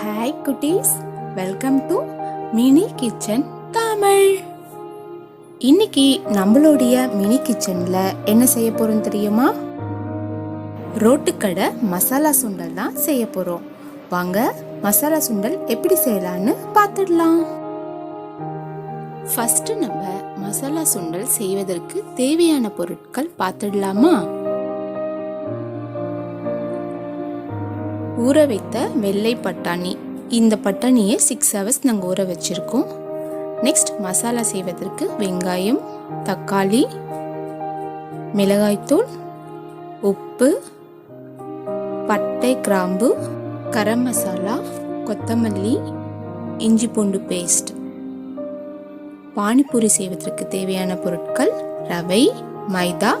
Hi குட்டீஸ். Welcome to mini kitchen Tamil இன்னைக்கு நம்மளுடைய மினி கிச்சன்ல என்ன செய்ய போறோம் தெரியுமா? ரோட்டுக்கடை மசாலா சுண்டல் தான் செய்ய போறோம். வாங்க மசாலா சுண்டல் எப்படி செய்யலாம்னு பார்த்துடலாம். ஃபர்ஸ்ட் நம்ம மசாலா சுண்டல் செய்வதற்கு தேவையான பொருட்கள் பார்த்துடலாமா? ஊற வைத்த வெள்ளை பட்டாணி. இந்த பட்டாணியை சிக்ஸ் ஹவர்ஸ் நாங்கள் ஊற வச்சுருக்கோம். நெக்ஸ்ட் மசாலா செய்வதற்கு வெங்காயம் தக்காளி மிளகாய்த்தூள் உப்பு பட்டை கிராம்பு கரம் மசாலா கொத்தமல்லி இஞ்சி பூண்டு பேஸ்ட் பானிபூரி செய்வதற்கு தேவையான பொருட்கள் ரவை மைதா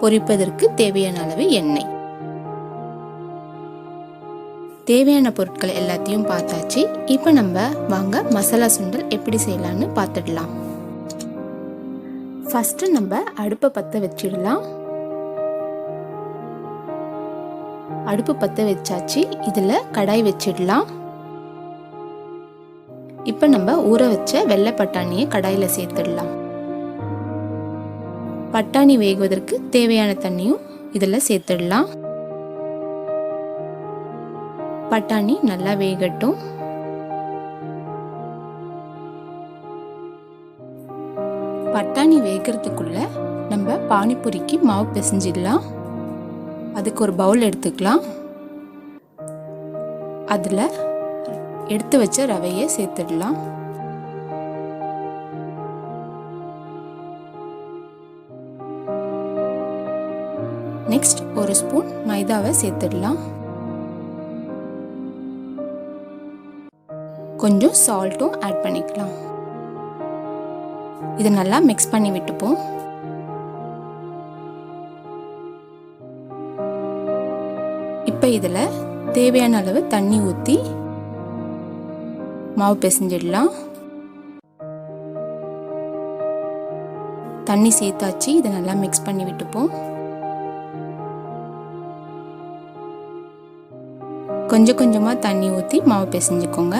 பொரிப்பதற்கு தேவையான அளவு எண்ணெய். தேவையான பொருட்கள் எல்லாத்தையும் பார்த்தாச்சு. இப்போ நம்ம வாங்க மசாலா சுண்டல் எப்படி செய்யலாம்னு பார்த்துடலாம். ஃபஸ்ட்டு நம்ம அடுப்பை பற்ற வச்சிடலாம். அடுப்பு பற்ற வச்சாச்சு. இதில் கடாய் வச்சிடலாம். இப்போ நம்ம ஊற வச்ச வெள்ளை பட்டாணியை கடாயில் சேர்த்துடலாம். பட்டாணி வேகுவதற்கு தேவையான தண்ணியும் இதில் சேர்த்துடலாம். பட்டாணி நல்லா வேகட்டும். பட்டாணி வேகிறதுக்குள்ள நம்ம பானிபூரிக்கு மாவு பிசைஞ்சிடலாம். அதுக்கு ஒரு பவுல் எடுத்துக்கலாம். அதில் எடுத்து வச்ச ரவையை சேர்த்துடலாம். நெக்ஸ்ட் ஒரு ஸ்பூன் மைதாவை சேர்த்துடலாம். கொஞ்சம் சால்ட்டும் ஆட் பண்ணிக்கலாம். இதை நல்லா மிக்ஸ் பண்ணி விட்டுப்போம். இப்போ இதில் தேவையான அளவு தண்ணி ஊற்றி மாவு பிசைஞ்சிடலாம். தண்ணி சேர்த்தாச்சு இதை நல்லா மிக்ஸ் பண்ணி விட்டுப்போம். கொஞ்சம் கொஞ்சமாக தண்ணி ஊற்றி மாவு பிசைஞ்சுக்கோங்க.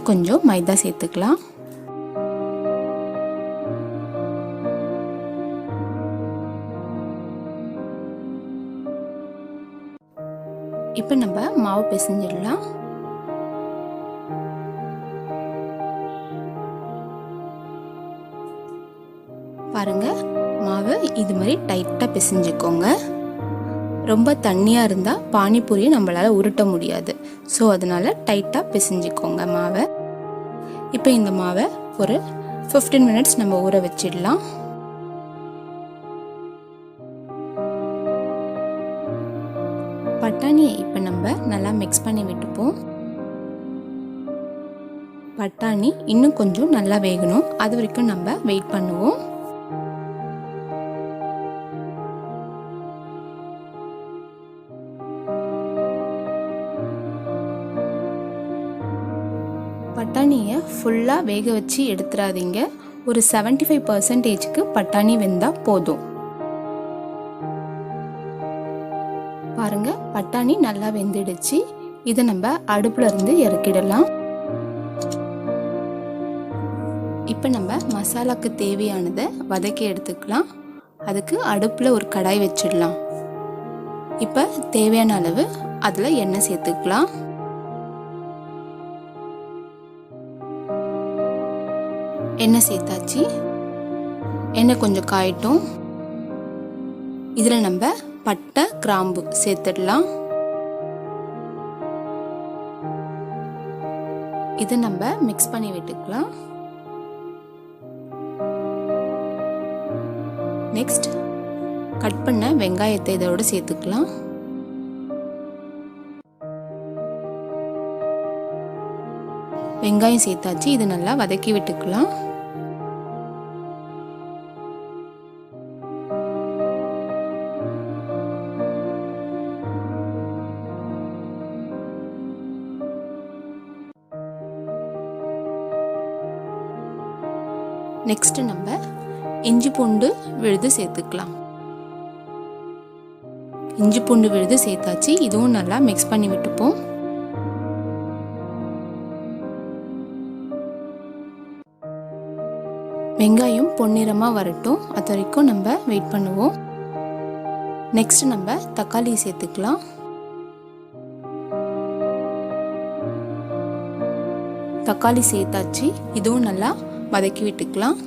இன்னும் கொஞ்சம் மைதா சேர்த்துக்கலாம். இப்போ நம்ம மாவு பிசைஞ்சிடலாம். பாருங்க மாவு இது மாதிரி டைட்டாக பிசைஞ்சுக்கோங்க. ரொம்ப தண்ணியாக இருந்தால் பானிபூரியை நம்மளால் உருட்ட முடியாது. ஸோ அதனால் டைட்டாக பிசைஞ்சிக்கோங்க மாவை. இப்போ இந்த மாவை ஒரு ஃபிஃப்டீன் மினிட்ஸ் நம்ம ஊற வச்சிடலாம். பட்டாணியை இப்போ நம்ம நல்லா மிக்ஸ் பண்ணி விட்டுப்போம். பட்டாணி இன்னும் கொஞ்சம் நல்லா வேகணும். அது வரைக்கும் நம்ம வெயிட் பண்ணுவோம். ஃபுல்லாக வேக வச்சு எடுத்துடாதீங்க ஒரு செவன்டி ஃபைவ் பர்சன்டேஜுக்கு பட்டாணி வெந்தால் போதும். பாருங்க பட்டாணி நல்லா வெந்துடுச்சு. இதை நம்ம அடுப்புல இருந்து இறக்கிடலாம். இப்போ நம்ம மசாலாக்கு தேவையானதை வதக்கி எடுத்துக்கலாம். அதுக்கு அடுப்பில் ஒரு கடாய் வச்சிடலாம். இப்போ தேவையான அளவு அதில் எண்ணெய் சேர்த்துக்கலாம். எண்ணெய் சேர்த்தாச்சு. எண்ணெய் கொஞ்சம் காயட்டும். இதில் நம்ம பட்டை கிராம்பு சேர்த்துடலாம். இதை நம்ம மிக்ஸ் பண்ணி விட்டுக்கலாம். நெக்ஸ்ட் கட் பண்ண வெங்காயத்தை இதோட சேர்த்துக்கலாம். வெங்காயம் சேர்த்தாச்சு. இது நல்லா வதக்கி விட்டுக்கலாம். நெக்ஸ்ட்டு நம்ம இஞ்சி பூண்டு விழுது சேர்த்துக்கலாம். இஞ்சி பூண்டு விழுது சேர்த்தாச்சு. இதுவும் நல்லா மிக்ஸ் பண்ணி விட்டுப்போம். வெங்காயம் பொன்னிறமாக வரட்டும். அது வரைக்கும் நம்ம வெயிட் பண்ணுவோம். நெக்ஸ்ட் நம்ம தக்காளி சேர்த்துக்கலாம். தக்காளி சேர்த்தாச்சு. இதுவும் நல்லா வதக்கி விட்டுக்கலாம்.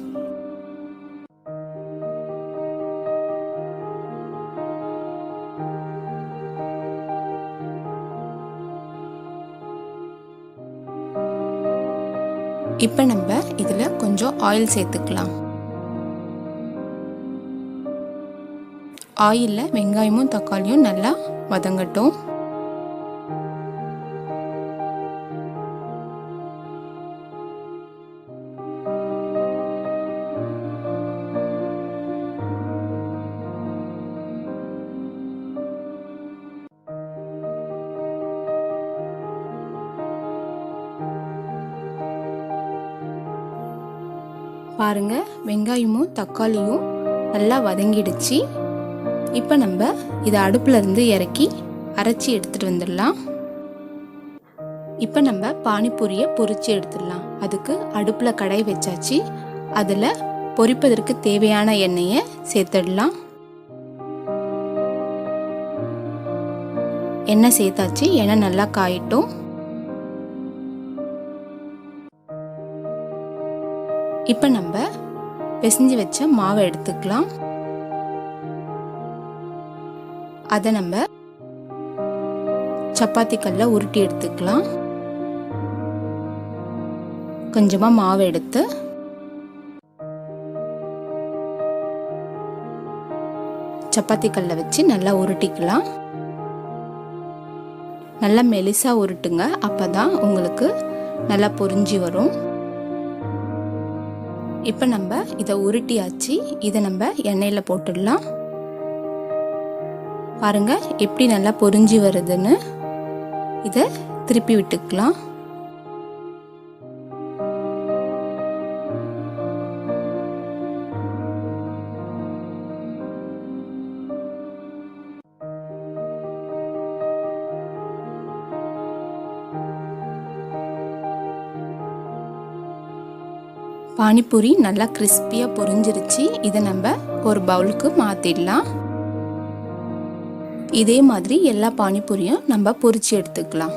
இப்போ நம்ம இதில் கொஞ்சம் ஆயில் சேர்த்துக்கலாம். ஆயிலில் வெங்காயமும் தக்காளியும் நல்லா வதங்கட்டும். பாருங்க வெங்காயமும் தக்காளியும் நல்லா வதங்கிடுச்சு. இப்போ நம்ம இதை அடுப்புல இருந்து இறக்கி அரைச்சி எடுத்துகிட்டு வந்துடலாம். இப்போ நம்ம பானிபூரியை பொறிச்சு எடுத்துடலாம். அதுக்கு அடுப்பில் கடை வச்சாச்சு. அதில் பொரிப்பதற்கு தேவையான எண்ணெயை சேர்த்துடலாம். எண்ணெய் சேர்த்தாச்சு. எண்ணெய் நல்லா காயிட்டும். இப்போ நம்ம பிசைஞ்சு வச்ச மாவை எடுத்துக்கலாம். அதை நம்ம சப்பாத்தி கல்ல உருட்டி எடுத்துக்கலாம். கொஞ்சமாக மாவு எடுத்து சப்பாத்தி கல்லை வச்சு நல்லா உருட்டிக்கலாம். நல்லா மெலிசாக உருட்டுங்க. அப்போ தான் உங்களுக்கு நல்லா பொரிஞ்சு வரும். இப்போ நம்ம இதை உருட்டியாச்சு. இதை நம்ம எண்ணெயில் போட்டுடலாம். பாருங்கள் எப்படி நல்லா பொரிஞ்சு வருதுன்னு. இதை திருப்பி விட்டுக்கலாம். பானிபூரி நல்லா கிறிஸ்பியாக பொரிஞ்சிருச்சு. இதை நம்ம ஒரு பவுலுக்கு மாற்றிடலாம் இதே மாதிரி எல்லா பானிபூரியும் நம்ம பொரிச்சு எடுத்துக்கலாம்.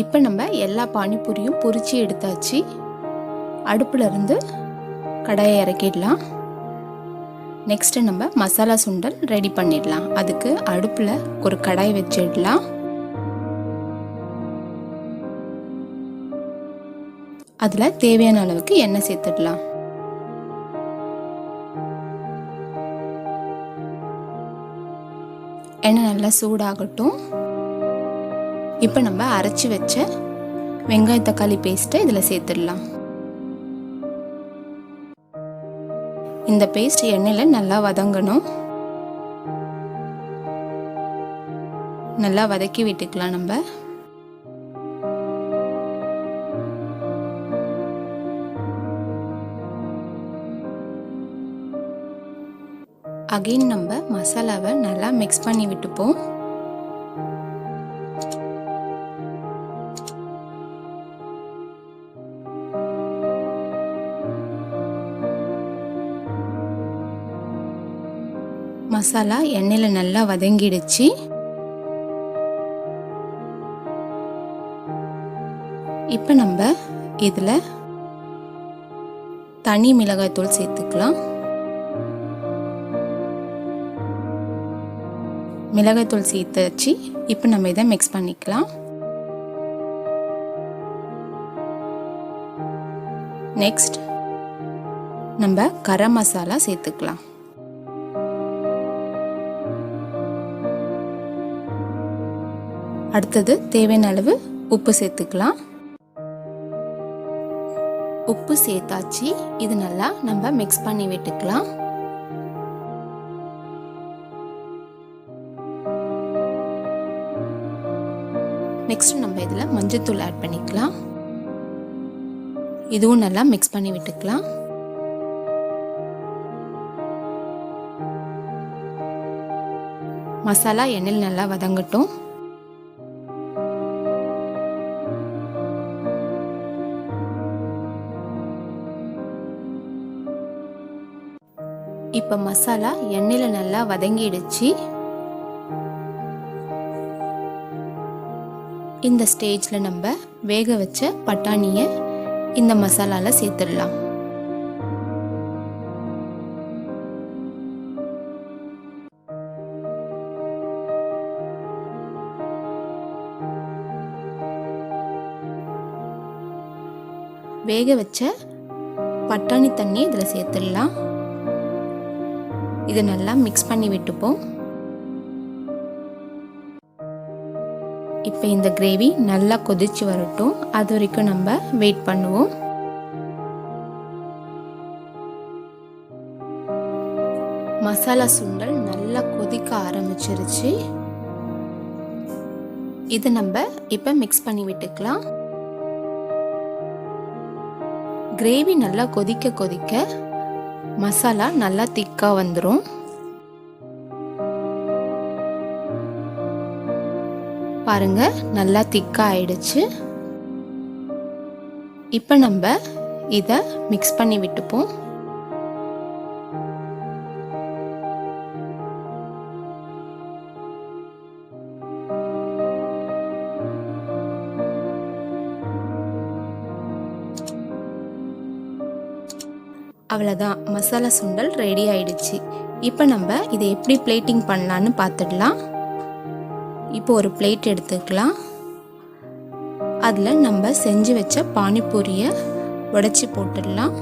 இப்போ நம்ம எல்லா பானிபூரியும் பொரிச்சு எடுத்தாச்சு. அடுப்பில் இருந்து கடாயை இறக்கிடலாம். நெக்ஸ்ட்டு நம்ம மசாலா சுண்டல் ரெடி பண்ணிடலாம். அதுக்கு அடுப்பில் ஒரு கடாய் வச்சிடலாம். அதில் தேவையான அளவுக்கு எண்ணெய் சேர்த்துடலாம். எண்ணெய் நல்லா சூடாகட்டும். இப்போ நம்ம அரைச்சி வச்ச வெங்காய தக்காளி பேஸ்ட்டை இதில் சேர்த்துடலாம். இந்த பேஸ்ட் எண்ணெயில் நல்லா வதங்கணும். நல்லா வதக்கி விட்டுக்கலாம் நம்ம. அகைன் நம்ம மசாலாவை நல்லா மிக்ஸ் பண்ணி விட்டுப்போம். மசாலா எண்ணெயில் நல்லா வதங்கிடுச்சு. இப்போ நம்ம இதில் தனி மிளகாய்த்தூள் சேர்த்துக்கலாம். மிளகாய்த்தூள் சேர்த்து வச்சு இப்போ நம்ம இதை மிக்ஸ் பண்ணிக்கலாம். நெக்ஸ்ட் நம்ம கரம் மசாலா சேர்த்துக்கலாம். அடுத்தது தேவையான அளவு உப்பு சேர்த்துக்கலாம். உப்பு சேர்த்தாச்சு. இது நல்லா நம்ம மிக்ஸ் பண்ணி விட்டுக்கலாம். நெக்ஸ்ட் நம்ம இதில் மஞ்சத்தூள் ஆட் பண்ணிக்கலாம். இதுவும் நல்லா மிக்ஸ் பண்ணி விட்டுக்கலாம். மசாலா எண்ணெயில் நல்லா வதங்கட்டும். இப்போ மசாலா எண்ணெயில் நல்லா வதங்கிடுச்சு. இந்த ஸ்டேஜில் நம்ம வேக வச்ச பட்டாணியை இந்த மசாலாவில் சேர்த்துடலாம். வேக வச்ச பட்டாணி தண்ணி இதில் சேர்த்துடலாம். இதை நல்லா மிக்ஸ் பண்ணி விட்டுப்போம். இப்போ இந்த கிரேவி நல்லா கொதிச்சு வரட்டும். அது வரைக்கும் நம்ம வெயிட் பண்ணுவோம். மசாலா சுண்டல் நல்லா கொதிக்க ஆரம்பிச்சிருச்சு. இது நம்ம இப்போ மிக்ஸ் பண்ணி விட்டுக்கலாம். கிரேவி நல்லா கொதிக்க கொதிக்க மசாலா நல்லா திக்காக வந்துடும் பாருங்க நல்லா திக்காக ஆயிடுச்சு. இப்போ நம்ம இதை மிக்ஸ் பண்ணி விட்டுப்போம். அவ்வளோதான் மசாலா சுண்டல் ரெடி ஆயிடுச்சு. இப்போ நம்ம இதை எப்படி பிளேட்டிங் பண்ணலான்னு பார்த்துடலாம். இப்போ ஒரு பிளேட் எடுத்துக்கலாம். அதில் நம்ம செஞ்சு வச்ச பானிபூரியை உடச்சி போட்டுடலாம்.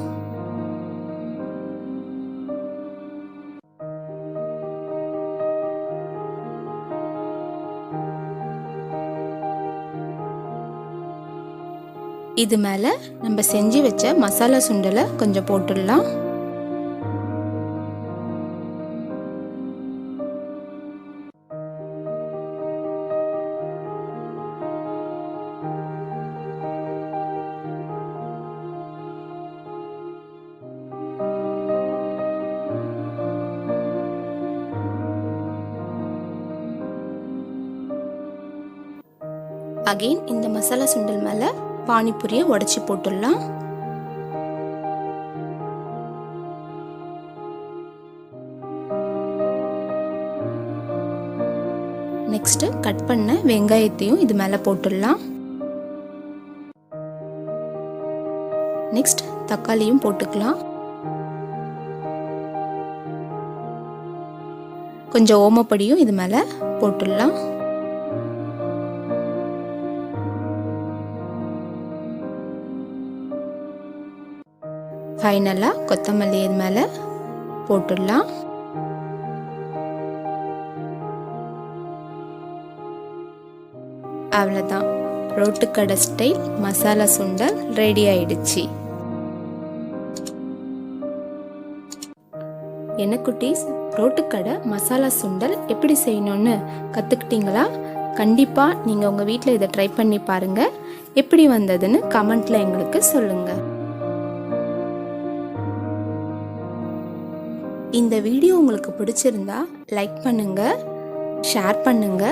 இது மேலே நம்ம செஞ்சு வச்ச மசாலா சுண்டலை கொஞ்சம் போட்டுடலாம். அகெயின் இந்த மசாலா சுண்டல் மேலே பானிபூரியை உடச்சி போட்டுடலாம். நெக்ஸ்ட் கட் பண்ண வெங்காயத்தையும் இது மேலே போட்டுடலாம். நெக்ஸ்ட் தக்காளியும் போட்டுக்கலாம். கொஞ்சம் ஓமப்படியும் இது மேலே போட்டுடலாம். ஃபைனலாக கொத்தமல்லி இது மேலே போட்டுடலாம். அவ்வளோதான் ரோட்டுக்கடை ஸ்டைல் மசாலா சுண்டல் ரெடி ஆயிடுச்சு. என்ன குட்டீஸ்? ரோட்டுக்கடை மசாலா சுண்டல் எப்படி செய்யணும்னு கற்றுக்கிட்டீங்களா கண்டிப்பாக நீங்கள் உங்கள் வீட்டில் இதை ட்ரை பண்ணி பாருங்கள் எப்படி வந்ததுன்னு கமெண்ட்டில் எங்களுக்கு சொல்லுங்கள் இந்த வீடியோ உங்களுக்கு பிடிச்சிருந்தா லைக் பண்ணுங்க ஷேர் பண்ணுங்க.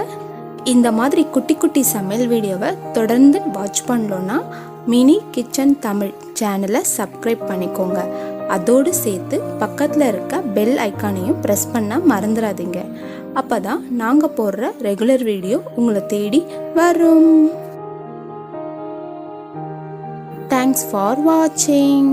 இந்த மாதிரி குட்டி குட்டி சமையல் வீடியோவை தொடர்ந்து வாட்ச் பண்ணலோன்னா மினி கிச்சன் தமிழ் சேனலை சப்ஸ்கிரைப் பண்ணிக்கோங்க. அதோடு சேர்த்து பக்கத்தில் இருக்க பெல் ஐக்கானையும் ப்ரெஸ் பண்ண மறந்துடாதீங்க. அப்போ தான் நாங்கள் போடுற ரெகுலர் வீடியோ உங்களை தேடி வரும். தேங்க்ஸ் ஃபார் வாட்சிங்